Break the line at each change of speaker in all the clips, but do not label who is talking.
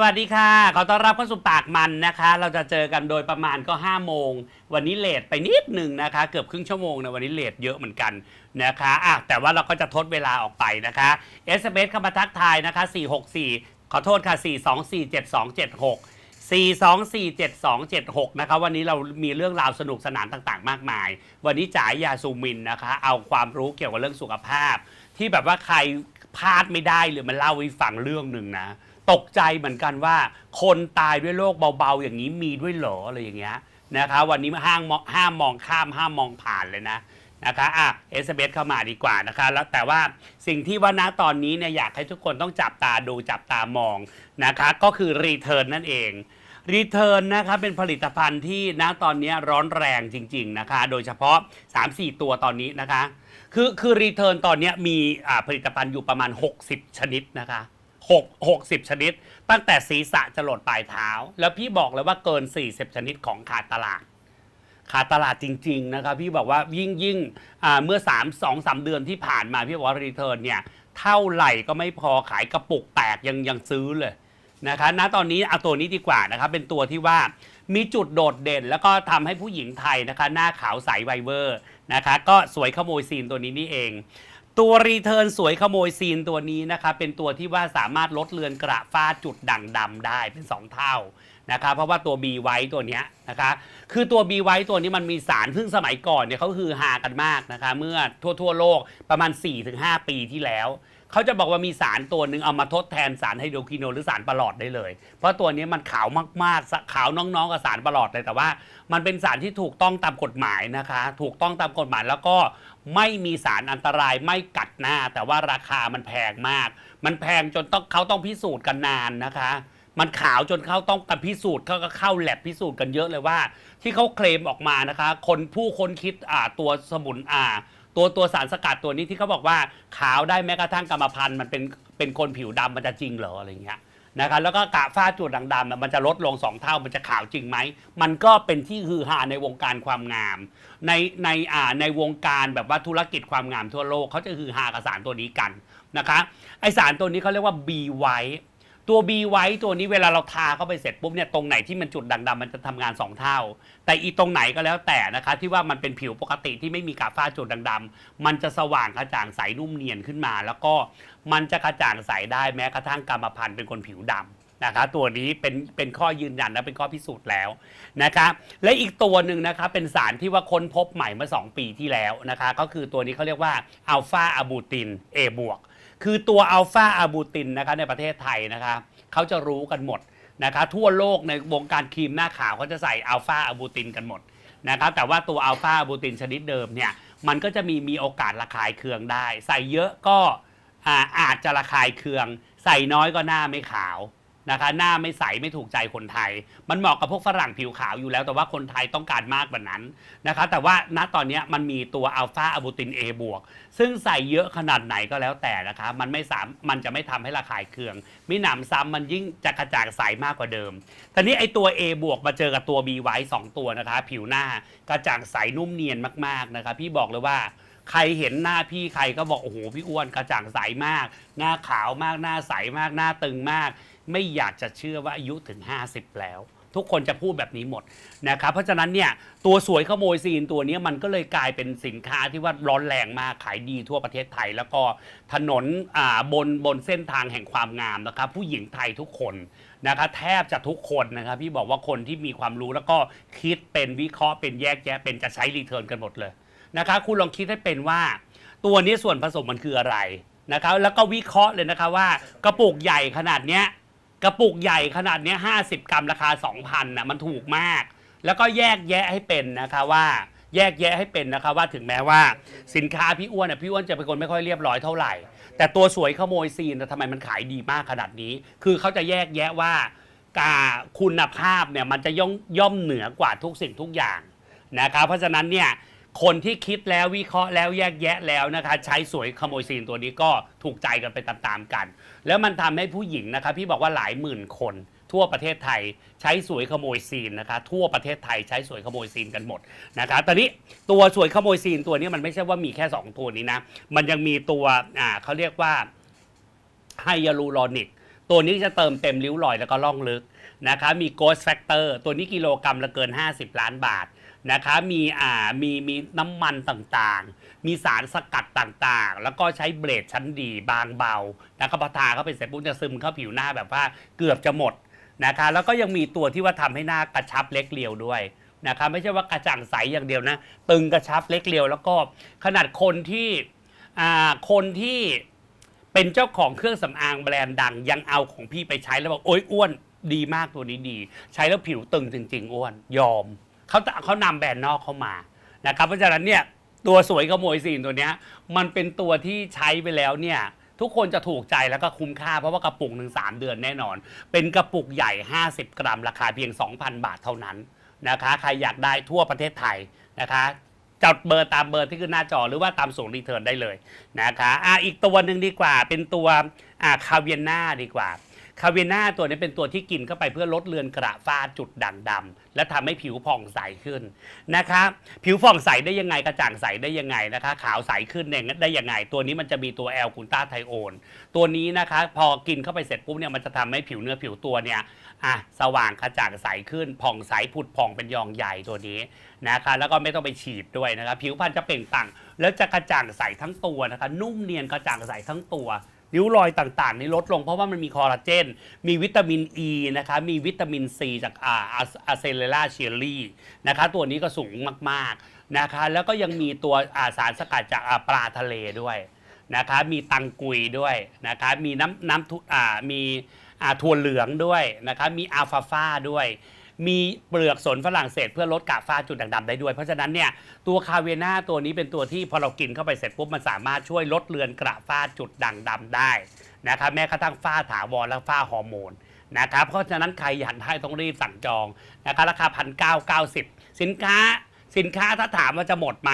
สวัสดีค่ะ ขอต้อนรับเข้าสู่ปากมันนะคะ เราจะเจอกันโดยประมาณก็ 5 โมง วันนี้เลทไปนิดหนึ่งนะคะ เกือบครึ่งชั่วโมงนะวันนี้เลทเยอะเหมือนกันนะคะอะแต่ว่าเราก็จะทดเวลาออกไปนะคะ s อ s เข้ามาทักทายนะคะ 464 ขอโทษค่ะ 4247276 4247276 นะคะวันนี้เรามีเรื่องราวสนุกสนานต่างๆ มากมาย วันนี้จ๋ายาซูมินนะคะ เอาความรู้เกี่ยวกับเรื่องสุขภาพ ที่แบบว่าใครพลาดไม่ได้หรือมันเล่าให้ฟังเรื่องหนึ่งนะ ตกใจเหมือนกันว่า คนตายด้วยโรคเบาๆ อย่างนี้มีด้วยเหรออะไรอย่างเงี้ยนะคะวันนี้ห้ามมองห้ามมองข้ามห้ามมองผ่านเลยนะนะคะอะเอสเบเข้ามาดีกว่านะคะ แล้วแต่ว่าสิ่งที่ว่าณตอนนี้เนี่ยอยากให้ทุกคนต้องจับตาดูจับตามองนะคะ ก็คือรีเทิร์นนั่นเองรีเทิร์นนะคะเป็นผลิตภัณฑ์ที่ณตอนนี้ร้อนแรงจริง ๆนะคะ โดยเฉพาะ 3-4 ตัวตอนนี้นะคะ คือคือรีเทิร์นตอนนี้มีอ่าผลิตภัณฑ์อยู่ประมาณ 60 ชนิดนะคะ 6 60 ชนิด ตั้งแต่ศีรษะจะหลดปลายเท้า แล้วพี่บอกเลยว่าเกิน 40 ชนิดของขาดตลาด ขาดตลาดจริง ๆ นะครับ พี่บอกว่ายิ่งยิ่งอ่าเมื่อ 3 2 3 เดือนที่ผ่านมาพี่บอกว่ารีเทิร์นเนี่ยเท่าไหร่ก็ไม่พอขายกระปุกแตกยังยังซื้อเลยนะคะณตอนนี้เอาตัวนี้ดีกว่านะครับเป็นตัวที่ว่ามีจุดโดดเด่น แล้วก็ทำให้ผู้หญิงไทยนะคะ หน้าขาวใสไวเวอร์นะคะ ก็สวยขโมยซีนตัวนี้นี่เอง ตัวรีเทิร์นสวยขโมยซีนตัวนี้นะคะเป็นตัวที่ว่าสามารถลดเลือนกระฝ้าจุดด่างดำได้เป็น 2 เท่านะคะเพราะว่าตัว B ไว้ตัวเนี้ยนะคะคือตัว B ไว้ตัวนี้มันมีสารซึ่งสมัยก่อนเนี่ยเขาคือฮากันมากนะคะเมื่อทั่วทั่วโลกประมาณ 4-5 ปีที่แล้วเขาจะบอกว่ามีสารตัวหนึ่งเอามาทดแทนสารไฮโดรควิโนหรือสารประหลอดได้เลย เพราะตัวนี้มันขาวมากๆ ขาวน้องๆกับสารประหลอดเลยแต่ว่า มันเป็นสารที่ถูกต้องตามกฎหมายนะคะ ถูกต้องตามกฎหมายแล้วก็ ไม่มีสารอันตรายไม่กัดหน้า แต่ว่าราคามันแพงมาก มันแพงจนต้องเขาต้องพิสูจน์กันนานนะคะ มันขาวจนเขาต้องกันพิสูจน์เขาก็เข้าแลบพิสูจน์กันเยอะเลยว่า ที่เขาเคลมออกมานะคะ คนผู้ค้นคิดอ่าตัวสมุนอ่า ตัวตัวสารสกัดตัวนี้ที่เขาบอกว่าขาวได้แม้กระทั่งกรรมพันธุ์มันเป็นเป็นคนผิวดำมันจะจริงเหรออะไรเงี้ย นะครับแล้วก็กระฝ้าจุดด่างดำน่ะมันจะลดลง 2 เท่ามันจะขาวจริงไหม มันก็เป็นที่ฮือฮาในวงการความงาม ในในอ่าในวงการแบบว่าธุรกิจความงามทั่วโลกเขาจะฮือฮากับสารตัวนี้กันนะคะไอสารตัวนี้เขาเรียกว่า B ไว ตัว B ไว้ตัวนี้เวลาเราทาเข้าไปเสร็จปุ๊บเนี่ยตรงไหนที่มันจุดด่างดำมันจะทำงาน 2 เท่า แต่อีตรงไหนก็แล้วแต่นะคะที่ว่ามันเป็นผิวปกติที่ไม่มีกาฝ้าจุดด่างดำมันจะสว่างกระจ่างใสนุ่มเนียนขึ้นมา แล้วก็มันจะกระจ่างใสได้แม้กระทั่งกรรมพันธุ์เป็นคนผิวดำนะคะตัวนี้เป็นเป็นข้อยืนยันและเป็นข้อพิสูจน์แล้วนะคะและอีกตัวหนึ่งนะคะเป็นสารที่ว่าค้นพบใหม่เมื่อ 2 ปีที่แล้วนะคะก็คือตัวนี้เขาเรียกว่าอัลฟาอะบูติน A บวก คือตัวอัลฟาอะบูตินนะคะในประเทศไทยนะคะเขาจะรู้กันหมดนะคะทั่วโลกในวงการครีมหน้าขาวเขาจะใส่อัลฟาอะบูตินกันหมดนะครับแต่ว่าตัวอัลฟาอะบูตินชนิดเดิมเนี่ยมันก็จะมีมีโอกาสระคายเคืองได้ ใส่เยอะก็อาอาจจะระคายเคือง ใส่น้อยก็หน้าไม่ขาว นะคะ หน้าไม่ใสไม่ถูกใจคนไทย มันเหมาะกับพวกฝรั่งผิวขาวอยู่แล้ว แต่ว่าคนไทยต้องการมากกว่านั้นนะคะ แต่ว่าณตอนนี้มันมีตัวอัลฟาอะบูติน A บวกซึ่งใส่เยอะขนาดไหนก็แล้วแต่นะคะ มันไม่สามมันจะไม่ทำให้ระคายเคืองมีหนำซ้ำมันยิ่งจะกระจ่างใสมากกว่าเดิมต่นี้ไอตัว A บวกมาเจอกับตัว B ไว้สองตัวนะคะ ผิวหน้ากระจ่างใสนุ่มเนียนมากๆนะคะ พี่บอกเลยว่า ใครเห็นหน้าพี่ใครก็บอกโอ้โหพี่อ้วนกระจ่างใสมาก หน้าขาวมากหน้าใสมากหน้าตึงมาก ไม่อยากจะเชื่อว่าอายุถึง 50 แล้ว ทุกคนจะพูดแบบนี้หมดนะครับเพราะฉะนั้นเนี่ยตัวสวยขโมยซีนตัวนี้มันก็เลยกลายเป็นสินค้าที่ว่าร้อนแรงมากขายดีทั่วประเทศไทย แล้วก็ถนนอ่าบนบนเส้นทางแห่งความงามนะครับผู้หญิงไทยทุกคนนะครับแทบจะทุกคนนะครับพี่บอกว่าคนที่มีความรู้แล้วก็คิดเป็นวิเคราะห์เป็นแยกแยะเป็นจะใช้รีเทิร์นกันหมดเลย นะคะ คุณลองคิดให้เป็นว่า ตัวนี้ส่วนผสมมันคืออะไรนะครับ แล้วก็วิเคราะห์เลยนะคะว่ากระปุกใหญ่ขนาดเนี้ยกระปุกใหญ่ขนาดเนี้ย50 กรัมราคา 2,000นะมันถูกมาก แล้วก็แยกแยะให้เป็นนะคะว่าแยกแยะให้เป็นนะคะว่าถึงแม้ว่าสินค้าพี่อ้วนอะพี่อ้วนจะเป็นคนไม่ค่อยเรียบร้อยเท่าไหร่ แต่ตัวสวยขโมยซีนนะทำไมมันขายดีมากขนาดนี้ คือเขาจะแยกแยะว่าการคุณภาพเนี่ยมันจะย่อมย่อมเหนือกว่าทุกสิ่งทุกอย่างนะคะเพราะฉะนั้นเนี่ย คนที่คิดแล้ววิเคราะห์แล้วแยกแยะแล้วนะคะ ใช้สวยขโมยซีนตัวนี้ก็ถูกใจกันไปตามๆกัน แล้วมันทำให้ผู้หญิงนะคะพี่บอกว่าหลายหมื่นคนทั่วประเทศไทยใช้สวยขโมยซีนนะคะ ทั่วประเทศไทยใช้สวยขโมยซีนกันหมดนะคะตอนนี้ตัวสวยขโมยซีนตัวนี้มันไม่ใช่ว่ามีแค่ 2 ตัวนี้นะ มันยังมีตัวอ่าเขาเรียกว่าไฮยาลูรอนิก ตัวนี้จะเติมเต็มริ้วรอยแล้วก็ล่องลึกนะคะมี Ghost Factor ตัวนี้กิโลกรัมละเกิน 50 ล้านบาท นะคะมีอ่ามีมีน้ำมันต่างๆ มีสารสกัดต่างๆ แล้วก็ใช้เบลดชั้นดีบางเบาแล้วก็พอทาเข้าไปเสร็จปุ๊บจะซึมเข้าผิวหน้าแบบว่าเกือบจะหมดนะคะแล้วก็ยังมีตัวที่ว่าทำให้หน้ากระชับเล็กเรียวด้วยนะคะไม่ใช่ว่ากระจ่างใสอย่างเดียวนะ ตึงกระชับเล็กเรียว แล้วก็ขนาดคนที่อ่าคนที่เป็นเจ้าของเครื่องสำอางแบรนด์ดังยังเอาของพี่ไปใช้แล้วบอกโอ๊ยอ้วนดีมากตัวนี้ดี ใช้แล้วผิวตึงจริง ๆ อ้วนยอม เขาเขานำแบรนด์นอกเข้ามานะครับเพราะฉะนั้นเนี่ยตัวสวยขโมยซีนตัวเนี้ยมันเป็นตัวที่ใช้ไปแล้วเนี่ยทุกคนจะถูกใจแล้วก็คุ้มค่าเพราะว่ากระปุกหนึ่งสามเดือนแน่นอน เป็นกระปุกใหญ่ 50 กรัม ราคาเพียง 2,000 บาทเท่านั้นนะคะใครอยากได้ทั่วประเทศไทยนะคะจดเบอร์ตามเบอร์ที่ขึ้นหน้าจอหรือว่าตามส่งรีเทิร์นได้เลยนะคะอะอีกตัวหนึ่งดีกว่าเป็นตัวอ่าคาเวียนาดีกว่า คาเวียนาตัวนี้เป็นตัวที่กินเข้าไปเพื่อลดเลือนกระฝ้าจุดด่างดำและทำให้ผิวผ่องใสขึ้นนะคะผิวผ่องใสได้ยังไงกระจ่างใสได้ยังไงนะคะ ขาวใสขึ้นเนี่ยได้ยังไง ตัวนี้มันจะมีตัวแอลกูต้าไทโอนตัวนี้นะคะพอกินเข้าไปเสร็จปุ๊บเนี่ยมันจะทำให้ผิวเนื้อผิวตัวเนี่ยอะสว่างกระจ่างใสขึ้น ผ่องใสผุดผ่องเป็นยองใหญ่ตัวนี้นะคะแล้วก็ไม่ต้องไปฉีดด้วยนะคะผิวพรรณจะเปล่งปลั่งแล้วจะกระจ่างใสทั้งตัวนะคะนุ่มเนียนกระจ่างใสทั้งตัว ริ้วรอยต่างๆนี่ลดลงเพราะว่ามันมีคอลลาเจน มีวิตามินอ e ีนะคะ มีวิตามินซีจากอาอะเซเลล่าเชียรี่นะคะ ตัวนี้ก็สูงมากๆนะคะ แล้วก็ยังมีตัวอาสารสกัดจากาปลาทะเลด้วยนะคะ มีตังกุยด้วยนะคะ มีน้ำน้ำทุอ่ามีถั่วเหลืองด้วยนะคะ มีอัลฟาฟาด้วย มีเปลือกสนฝรั่งเศสเพื่อลดกากฝ้าจุดด่างดำได้ด้วย เพราะฉะนั้นเนี่ยตัวคาเวน่าตัวนี้เป็นตัวที่พอเรากินเข้าไปเสร็จปุ๊บมันสามารถช่วยลดเลือนกระฝ้าจุดด่างดำได้นะคะแม้กระทั่งฝ้าถาวรและฝ้าฮอร์โมนนะครับเพราะฉะนั้นใครอยากได้ต้องรีบสั่งจองนะคะราคาพันเก้าเก้าสิบสินค้าสินค้าถ้าถามว่าจะหมดไหม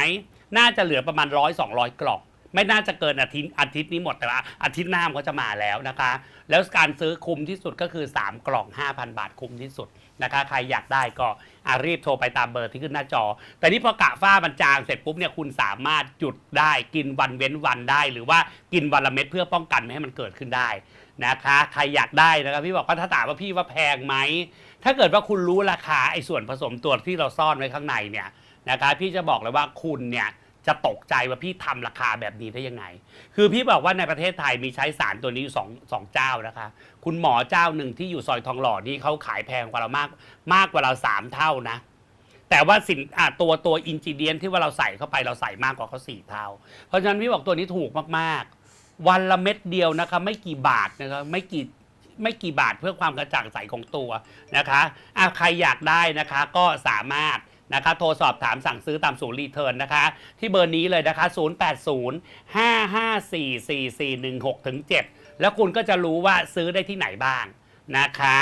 น่าจะเหลือประมาณร้อยสองร้อยกล่องไม่น่าจะเกินอาทิตย์อาทิตย์นี้หมดแต่ว่าอาทิตย์หน้ามันก็จะมาแล้วนะคะ แล้วการซื้อคุ้มที่สุดก็คือ 3 กล่อง 5,000 บาทคุ้มที่สุด นะคะใครอยากได้ก็อารีบโทรไปตามเบอร์ที่ขึ้นหน้าจอ แต่นี่พอกะฝ้ามันจางเสร็จปุ๊บเนี่ยคุณสามารถหยุดได้กินวันเว้นวันได้ หรือว่ากินวันละเม็ดเพื่อป้องกันไม่ให้มันเกิดขึ้นได้นะคะใครอยากได้นะครับพี่บอกว่าถ้าถามว่าพี่ว่าแพงไหมถ้าเกิดว่าคุณรู้ราคาไอ้ส่วนผสมตัวที่เราซ่อนไว้ข้างในเนี่ยนะคะพี่จะบอกเลยว่าคุณเนี่ย จะตกใจว่าพี่ทำราคาแบบนี้ได้ยังไง คือพี่บอกว่าในประเทศไทยมีใช้สารตัวนี้อยู่สองสองเจ้านะคะ คุณหมอเจ้าหนึ่งที่อยู่ซอยทองหล่อนี่เขาขายแพงกว่าเรามาก มากกว่าเราสามเท่านะ แต่ว่าสินอะตัวตัวอินจิเดียนที่ว่าเราใส่เข้าไปเราใส่มากกว่าเขาสี่เท่า เพราะฉะนั้นพี่บอกตัวนี้ถูกมากๆ วันละเม็ดเดียวนะคะไม่กี่บาทนะคะไม่กี่ไม่กี่บาทเพื่อความกระจ่างใสของตัวนะคะอะใครอยากได้นะคะก็สามารถ นะคะโทรสอบถามสั่งซื้อตามศูนย์รีเทิร์นนะคะ ที่เบอร์นี้เลยนะคะ 080 554 4416ถึง7แล้วคุณก็จะรู้ว่าซื้อได้ที่ไหนบ้างนะคะ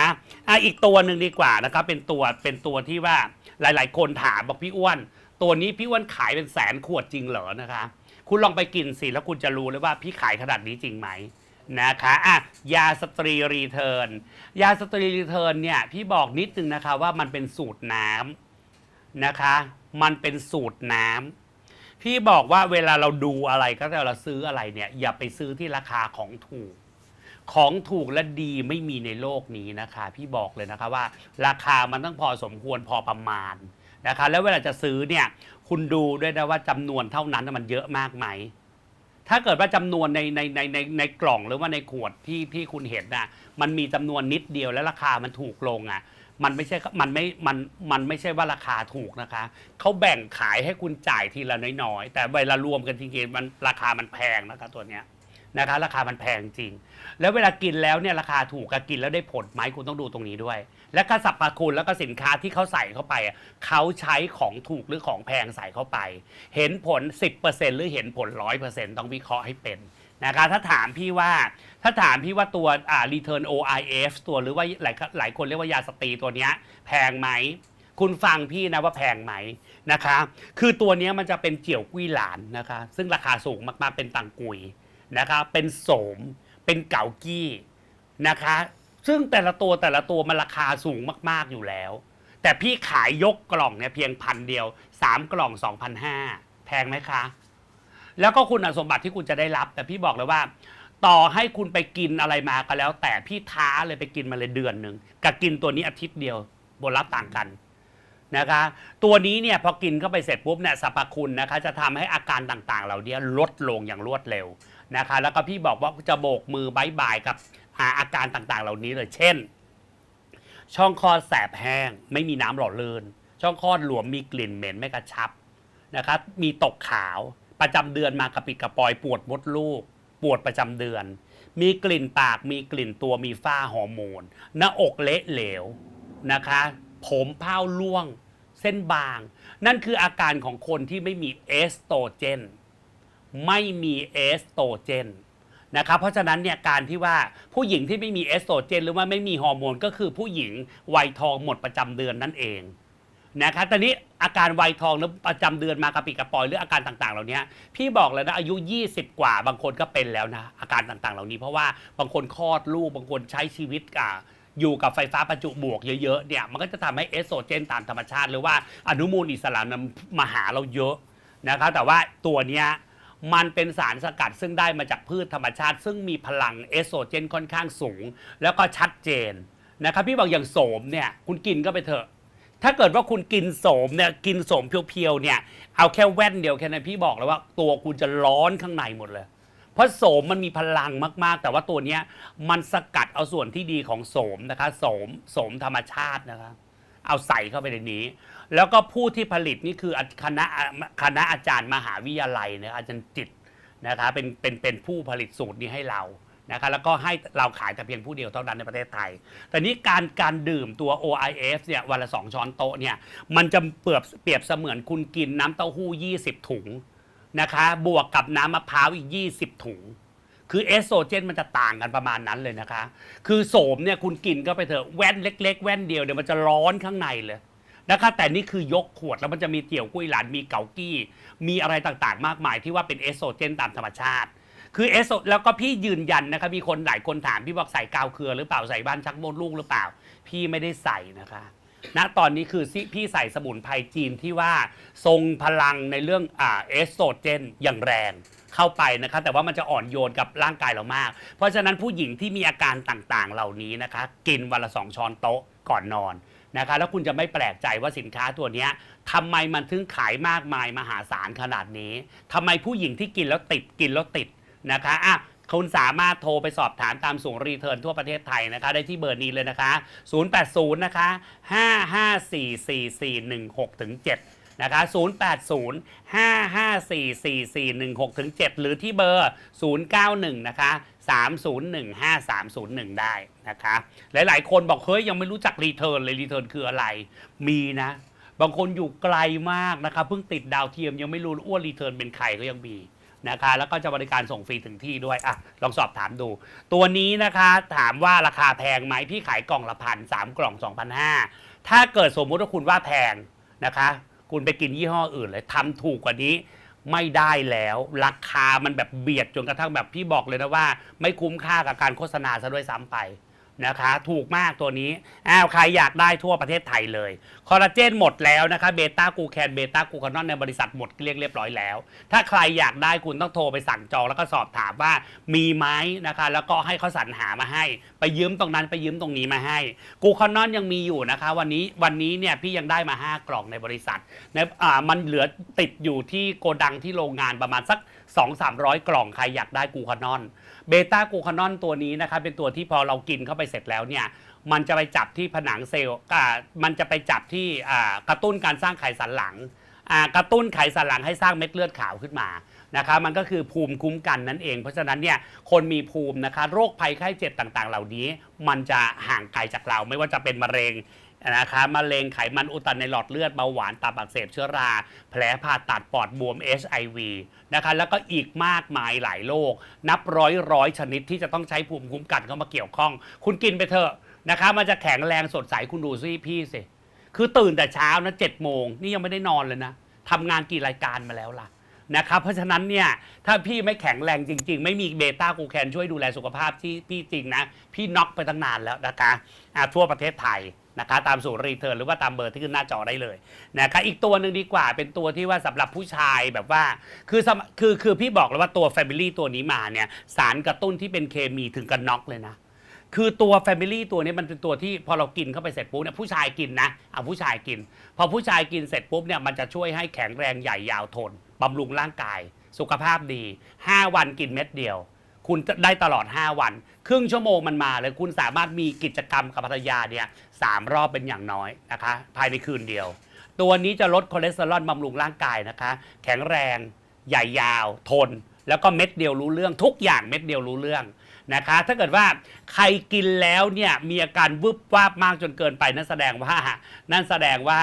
อะอีกตัวหนึ่งดีกว่านะคะเป็นตัวเป็นตัวที่ว่าหลาย ๆ คนถามบอกพี่อ้วน ตัวนี้พี่อ้วนขายเป็นแสนขวดจริงเหรอนะคะ คุณลองไปกินสิแล้วคุณจะรู้เลยว่าพี่ขายขนาดนี้จริงไหมนะคะอะยาสตรีรีเทิร์นยาสตรีรีเทิร์นเนี่ยพี่บอกนิดนึงนะคะว่ามันเป็นสูตรน้ำ นะคะ มันเป็นสูตรน้ำพี่บอกว่าเวลาเราดูอะไรก็แต่เราซื้ออะไรเนี่ย อย่าไปซื้อที่ราคาของถูก ของถูกและดีไม่มีในโลกนี้นะคะ พี่บอกเลยนะคะว่า ราคามันต้องพอสมควรพอประมาณนะคะ แล้วเวลาจะซื้อเนี่ยคุณดูด้วยนะว่าจำนวนเท่านั้นมันเยอะมากไหมถ้าเกิดว่าจำนวนในในในในในกล่องหรือว่าในขวดที่ที่คุณเห็นน่ะมันมีจำนวนนิดเดียวแล้วราคามันถูกลงอะ มันไม่ใช่มันไม่มันมันไม่ใช่ว่าราคาถูกนะคะ เขาแบ่งขายให้คุณจ่ายทีละน้อยๆ แต่เวลารวมกันจริงๆมันราคามันแพงนะคะตัวเนี้ยนะคะ ราคามันแพงจริง แล้วเวลากินแล้วเนี่ยราคาถูกกับกินแล้วได้ผลไหมคุณต้องดูตรงนี้ด้วย และก็สรรพคุณแล้วก็สินค้าที่เขาใส่เข้าไปเขาใช้ของถูกหรือของแพงใส่เข้าไป เห็นผล 10%หรือเห็นผล 100%ต้องวิเคราะห์ให้เป็น นะคะถ้าถามพี่ว่าถ้าถามพี่ว่าตัวอ่า return OIF ตัวหรือว่าหลายหลายคนเรียกว่ายาสตรีตัวเนี้ยแพงไหม คุณฟังพี่นะว่าแพงไหมนะคะ คือตัวเนี้ยมันจะเป็นเจียวกุ้ยหลานนะคะ ซึ่งราคาสูงมากๆเป็นตังกุยนะคะ เป็นโสม เป็นเก๋ากี้นะคะ ซึ่งแต่ละตัวแต่ละตัวมันราคาสูงมากๆอยู่แล้ว แต่พี่ขายยกกล่องเนี่ยเพียงพันเดียว 3 กล่อง 2,500แพงไหมคะ แล้วก็คุณสมบัติที่คุณจะได้รับ แต่พี่บอกเลยว่า ต่อให้คุณไปกินอะไรมาก็แล้ว แต่พี่ท้าเลยไปกินมาเลยเดือนหนึ่งกับกินตัวนี้อาทิตย์เดียวบนรับต่างกันนะคะ ตัวนี้เนี่ยพอกินเข้าไปเสร็จปุ๊บเนี่ยสรรพคุณนะคะจะทำให้อาการต่างๆ เหล่านี้ลดลงอย่างรวดเร็วนะคะ แล้วก็พี่บอกว่าจะโบกมือบายบายกับอาการต่างๆ เหล่านี้เลย เช่น ช่องคลอดแสบแห้ง ไม่มีน้ำหล่อลื่นช่องคลอดหลวมมีกลิ่นเหม็นไม่กระชับนะครับมีตกขาวประจำเดือนมากระปิดกระปอยปวดมดลูก ปวดประจำเดือน มีกลิ่นปากมีกลิ่นตัวมีฝ้าฮอร์โมน หน้าอกเละเหลวนะคะ ผมเผ้าล่วง เส้นบาง นั่นคืออาการของคนที่ไม่มีเอสโตรเจน ไม่มีเอสโตรเจนนะครับเพราะฉะนั้นเนี่ยการที่ว่าผู้หญิงที่ไม่มีเอสโตรเจน หรือว่าไม่มีฮอร์โมนก็คือผู้หญิงวัยทองหมดประจำเดือนนั่นเอง นะครับตอนนี้อาการวัยทองหรือประจำเดือนมากระปิดกระปอยหรืออาการต่างๆ เหล่านี้พี่บอกเลยนะอายุ 20 กว่าบางคนก็เป็นแล้วนะอาการต่างๆ เหล่านี้เพราะว่าบางคนคลอดลูกบางคนใช้ชีวิตอ่าอยู่กับไฟฟ้าประจุบวกเยอะๆเนี่ยมันก็จะทำให้เอสโตรเจนตามธรรมชาติ หรือว่าอนุมูลอิสระมันมาหาเราเยอะนะครับแต่ว่าตัวเนี้ยมันเป็นสารสกัดซึ่งได้มาจากพืชธรรมชาติ ซึ่งมีพลังเอสโตรเจนค่อนข้างสูง แล้วก็ชัดเจนนะครับพี่บอกอย่างโสมเนี่ยคุณกินก็ไปเถอะ ถ้าเกิดว่าคุณกินโสมเนี่ยกินโสมเพียวๆเนี่ย เอาแค่แว่นเดียวแค่นั้นพี่บอกแล้วว่า ตัวคุณจะร้อนข้างในหมดเลย เพราะโสมมันมีพลังมากๆ แต่ว่าตัวเนี้ยมันสกัดเอาส่วนที่ดีของโสมนะคะโสมโสมธรรมชาตินะคะเอาใส่เข้าไปในนี้ แล้วก็ผู้ที่ผลิตนี่คือคณะคณะอาจารย์มหาวิทยาลัยนี่ยอาจารย์จิตนะคะเป็นเป็นเป็นผู้ผลิตสูตรนี้ให้เรา นะคะแล้วก็ให้เราขายแต่เพียงผู้เดียวเท่านั้นในประเทศไทย แต่นี้การการดื่มตัว OIF เนี่ยวันละสองช้อนโต๊ะเนี่ยมันจะเปรียบเปรียบเสมือนคุณกินน้ำเต้าหู้ 20 ถุงนะคะบวกกับน้ำมะพร้าวอีก 20 ถุง คือเอสโตรเจนมันจะต่างกันประมาณนั้นเลยนะคะ คือโสมเนี่ยคุณกินก็ไปเถอะแว่นเล็ก ๆ แว่นเดียวเดี๋ยวมันจะร้อนข้างในเลยนะคะแต่นี่คือยกขวดแล้วมันจะมีเตี่ยวกุ้ยหลานมีเกากี้ มีอะไรต่างๆ มากมายที่ว่าเป็นเอสโตรเจนตามธรรมชาติ คือเอสโตแล้วก็พี่ยืนยันนะคะมีคนหลายคนถามพี่บอกใส่กาวเครือหรือเปล่าใส่บ้านชักมดลูกหรือเปล่า พี่ไม่ได้ใส่นะคะณตอนนี้คือพี่ใส่สมุนไพรจีนที่ว่าทรงพลังในเรื่องอเอสโตรเจนอย่างแรงเข้าไปนะคะแต่ว่ามันจะอ่อนโยนกับร่างกายเรามาก เพราะฉะนั้นผู้หญิงที่มีอาการต่างๆ เหล่านี้นะคะ กินวันละสองช้อนโต๊ะก่อนนอนนะคะแล้วคุณจะไม่แปลกใจว่าสินค้าตัวนี้ทำไมมันถึงขายมากมายมหาศาลขนาดนี้ทำไมผู้หญิงที่กินแล้วติดกินแล้วติด นะคะอะคุณสามารถโทรไปสอบถามตามศูนย์รีเทิร์นทั่วประเทศไทยนะคะ ได้ที่เบอร์นี้เลยนะคะ 080 นะคะ 5544416ถึง7นะคะ 080 5544416ถึง7หรือที่เบอร์ 091 นะคะ 301 5301 ได้นะคะ หลายๆ คนบอก เฮ้ย ยังไม่รู้จักรีเทิร์นเลยรีเทิร์นคืออะไร มีนะ บางคนอยู่ไกลมากนะคะ เพิ่งติดดาวเทียมยังไม่รู้อ้วนรีเทิร์นเป็นใครก็ยังมี นะคะ แล้วก็จะบริการส่งฟรีถึงที่ด้วยอะลองสอบถามดู ตัวนี้นะคะถามว่าราคาแพงไหมพี่ขายกล่องละพันสามกล่อง2,500 ถ้าเกิดสมมุติว่าคุณว่าแพงนะคะ คุณไปกินยี่ห้ออื่นเลยทำถูกกว่านี้ไม่ได้แล้ว ราคามันแบบเบียดจนกระทั่งแบบพี่บอกเลยนะว่า ไม่คุ้มค่ากับการโฆษณาซะด้วยซ้ำไป นะคะ ถูกมากตัวนี้อ้าวใครอยากได้ทั่วประเทศไทยเลยคอลลาเจนหมดแล้วนะคะเบต้ากูแคนเบต้ากูคานอนในบริษัทหมดเรียกเรียบร้อยแล้ว ถ้าใครอยากได้คุณต้องโทรไปสั่งจองแล้วก็สอบถามว่ามีไหมนะคะ แล้วก็ให้เขาสรรหามาให้ ไปยืมตรงนั้นไปยืมตรงนี้มาให้ กูคานอนยังมีอยู่นะคะ วันนี้วันนี้เนี่ยพี่ยังได้มา 5 กล่องในบริษัทในอ่ามันเหลือติดอยู่ที่โกดังที่โรงงานประมาณสัก 2-300 กล่องใครอยากได้กูคานอน เบต้ากูคานอนตัวนี้นะคะเป็นตัวที่พอเรากินเข้าไปเสร็จแล้วเนี่ยมันจะไปจับที่ผนังเซลล์มันจะไปจับที่กระตุ้นการสร้างไขสันหลังกระตุ้นไขสันหลังให้สร้างเม็ดเลือดขาวขึ้นมานะคะมันก็คือภูมิคุ้มกันนั่นเอง เพราะฉะนั้นเนี่ยคนมีภูมินะคะโรคภัยไข้เจ็บต่างๆ เหล่านี้ มันจะห่างไกลจากเราไม่ว่าจะเป็นมะเร็ง นะคะมะเร็งไขมันอุดตันในหลอดเลือดเบาหวานตับอักเสบเชื้อรา แผลผ่าตัดปอดบวม HIV นะคะแล้วก็อีกมากมายหลายโรคนับร้อยร้อยชนิดที่จะต้องใช้ภูมิคุ้มกันเข้ามาเกี่ยวข้อง คุณกินไปเถอะนะคะมันจะแข็งแรงสดใสคุณดูซิพี่สิคือตื่นแต่เช้านะเจ็ดโมงนี่ยังไม่ได้นอนเลยนะทำงานกี่รายการมาแล้วล่ะนะครับเพราะฉะนั้นเนี่ยถ้าพี่ไม่แข็งแรงจริง ๆ ไม่มีเบต้ากูแคนช่วยดูแลสุขภาพที่พี่จริงนะ พี่น็อกไปตั้งนานแล้วนะคะอ่าทั่วประเทศไทย นะคะตามสูตรรีเทิร์นหรือว่าตามเบอร์ที่ขึ้นหน้าจอได้เลยนะคะอีกตัวหนึ่งดีกว่าเป็นตัวที่ว่าสำหรับผู้ชายแบบว่า คือสมคือคือพี่บอกเลยว่าตัว Family ตัวนี้มาเนี่ยสารกระตุ้นที่เป็นเคมีถึงกับน็อกเลยนะคือตัว Family ตัวนี้มันเป็นตัวที่พอเรากินเข้าไปเสร็จปุ๊บเนี่ยผู้ชายกินนะเอาผู้ชายกิน พอผู้ชายกินเสร็จปุ๊บเนี่ยมันจะช่วยให้แข็งแรงใหญ่ยาวทนบำรุงร่างกาย สุขภาพดี 5 วันกินเม็ดเดียว คุณได้ตลอด 5 วัน ครึ่งชั่วโมงมันมาเลยคุณสามารถมีกิจกรรมกับภรรยาเนี่ยสามรอบเป็นอย่างน้อยนะคะ ภายในคืนเดียว ตัวนี้จะลดคอเลสเตอรอลบำรุงร่างกายนะคะ แข็งแรงใหญ่ยาว ทน แล้วก็เม็ดเดียวรู้เรื่องทุกอย่างเม็ดเดียวรู้เรื่องนะคะ ถ้าเกิดว่าใครกินแล้วเนี่ยมีอาการวึบวาบมากจนเกินไปนั่นแสดงว่า นั่นแสดงว่า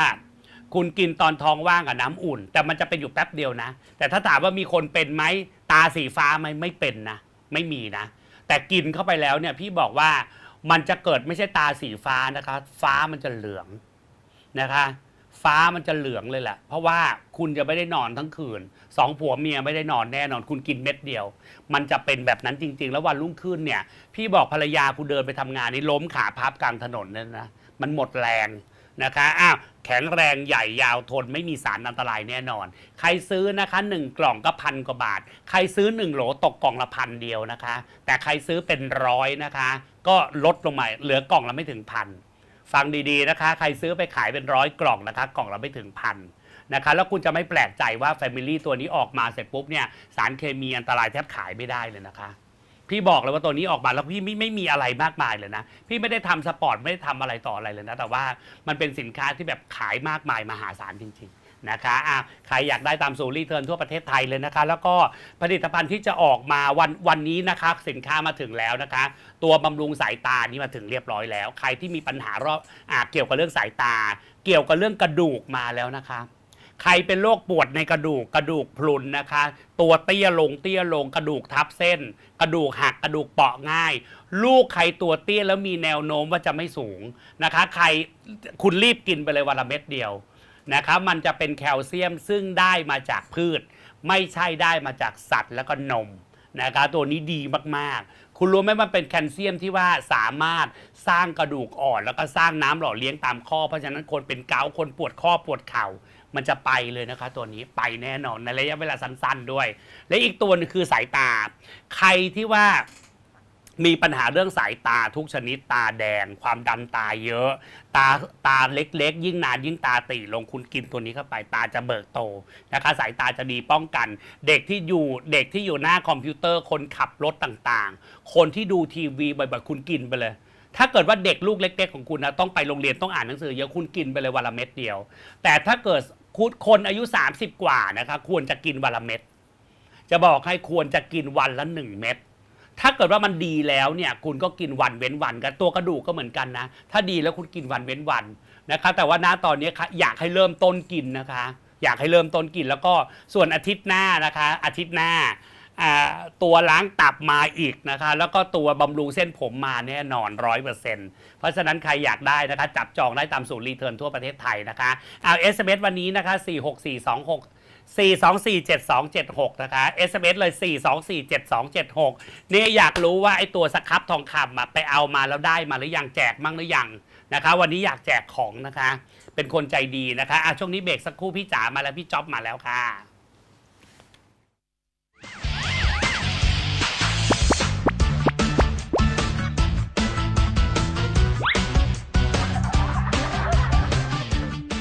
คุณกินตอนท้องว่างกับน้ำอุ่น แต่มันจะเป็นอยู่แป๊บเดียวนะ แต่ถ้าถามว่ามีคนเป็นไหมตาสีฟ้าไหมไม่เป็นนะ ไม่มีนะ แต่กินเข้าไปแล้วเนี่ยพี่บอกว่ามันจะเกิดไม่ใช่ตาสีฟ้านะคะ ฟ้ามันจะเหลืองนะคะ ฟ้ามันจะเหลืองเลยแหละ เพราะว่าคุณจะไม่ได้นอนทั้งคืนสองผัวเมียไม่ได้นอนแน่นอน คุณกินเม็ดเดียว มันจะเป็นแบบนั้นจริง ๆ แล้ววันรุ่งขึ้นเนี่ย พี่บอกภรรยาคุณเดินไปทำงานนี่ล้มขาพับกลางถนนนั่นนะมันหมดแรง นะคะอ้าวแข็งแรงใหญ่ยาวทนไม่มีสารอันตรายแน่นอน ใครซื้อนะคะหนึ่งกล่องก็พันกว่าบาท ใครซื้อหนึ่งโหลตกกล่องละพันเดียวนะคะ แต่ใครซื้อเป็นร้อยนะคะ ก็ลดลงมาเหลือกล่องละไม่ถึงพันฟังดีๆนะคะ ใครซื้อไปขายเป็นร้อยกล่องนะคะ กล่องละไม่ถึงพันนะคะแล้วคุณจะไม่แปลกใจว่า Family ตัวนี้ออกมาเสร็จปุ๊บเนี่ยสารเคมีอันตรายแทบขายไม่ได้เลยนะคะ พี่บอกเลยว่าตัวนี้ออกมาแล้วพี่ไม่ไม่มีอะไรมากมายเลยนะ พี่ไม่ได้ทำสปอร์ตไม่ได้ทำอะไรต่ออะไรเลยนะ แต่ว่ามันเป็นสินค้าที่แบบขายมากมายมหาศาลจริง ๆ นะคะอะใครอยากได้ตามสูรรีเทิร์นทั่วประเทศไทยเลยนะคะ แล้วก็ผลิตภัณฑ์ที่จะออกมาวันวันนี้นะคะสินค้ามาถึงแล้วนะคะ ตัวบำรุงสายตานี่มาถึงเรียบร้อยแล้ว ใครที่มีปัญหารอบอะเกี่ยวกับเรื่องสายตา เกี่ยวกับเรื่องกระดูกมาแล้วนะคะ ใครเป็นโรคปวดในกระดูกกระดูกพรุนนะคะ ตัวเตี้ยลงเตี้ยลงกระดูกทับเส้น กระดูกหักกระดูกเปราะง่าย ลูกใครตัวเตี้ยแล้วมีแนวโน้มว่าจะไม่สูงนะคะ ใครคุณรีบกินไปเลยวันละเม็ดเดียวนะคะมันจะเป็นแคลเซียมซึ่งได้มาจากพืช ไม่ใช่ได้มาจากสัตว์แล้วก็นมนะคะตัวนี้ดีมากๆ คุณรู้ไหมมันเป็นแคลเซียมที่ว่าสามารถสร้างกระดูกอ่อน แล้วก็สร้างน้ำหล่อเลี้ยงตามข้อ เพราะฉะนั้นคนเป็นเกาคนปวดข้อปวดเข่า มันจะไปเลยนะคะ ตัวนี้ไปแน่นอนในระยะเวลาสั้นๆด้วย และอีกตัวนึงคือสายตา ใครที่ว่ามีปัญหาเรื่องสายตาทุกชนิดตาแดง ความดันตาเยอะ ตาตาเล็กๆ ยิ่งนานยิ่งตาตีลงคุณกินตัวนี้เข้าไปตาจะเบิกโตนะคะ สายตาจะดีป้องกัน เด็กที่อยู่เด็กที่อยู่หน้าคอมพิวเตอร์คนขับรถต่างๆ คนที่ดูทีวีบ่อยๆคุณกินไปเลยถ้าเกิดว่าเด็กลูกเล็ก ๆ ของคุณนะต้องไปโรงเรียนต้องอ่านหนังสือเยอะคุณกินไปเลยวันละเม็ดเดียว แต่ถ้าเกิด คุณคนอายุ 30 กว่านะคะควรจะกินวันละเม็ดจะบอกให้ควรจะกินวันละหนึ่งเม็ดถ้าเกิดว่ามันดีแล้วเนี่ยคุณก็กินวันเว้นวันกันตัวกระดูกก็เหมือนกันนะ ถ้าดีแล้วคุณกินวันเว้นวันนะคะแต่ว่าณตอนนี้ค่ะอยากให้เริ่มต้นกินนะคะ อยากให้เริ่มต้นกินแล้วก็ส่วนอาทิตย์หน้านะคะ อาทิตย์หน้า ตัวล้างตับมาอีกนะคะ แล้วก็ตัวบำรุงเส้นผมมาแน่นอนร้อยเปอร์เซ็นต์เพราะฉะนั้นใครอยากได้นะคะ จับจองได้ตามสูตรรีเทิร์นทั่วประเทศไทยนะคะเอาเอสเวันนี้นะคะ4 6 4 2 6 4247276 นะคะ SMS เลย 4247276 นี่อยากรู้ว่าไอ้ตัวสครับทองคำไปเอามาแล้วได้มาหรือยังแจกมั่งหรือยังนะคะ วันนี้อยากแจกของนะคะ เป็นคนใจดีนะคะะช่วงนี้เบรกสักครู่พี่จ๋ามาแล้วพี่จ๊อบมาแล้วค่ะ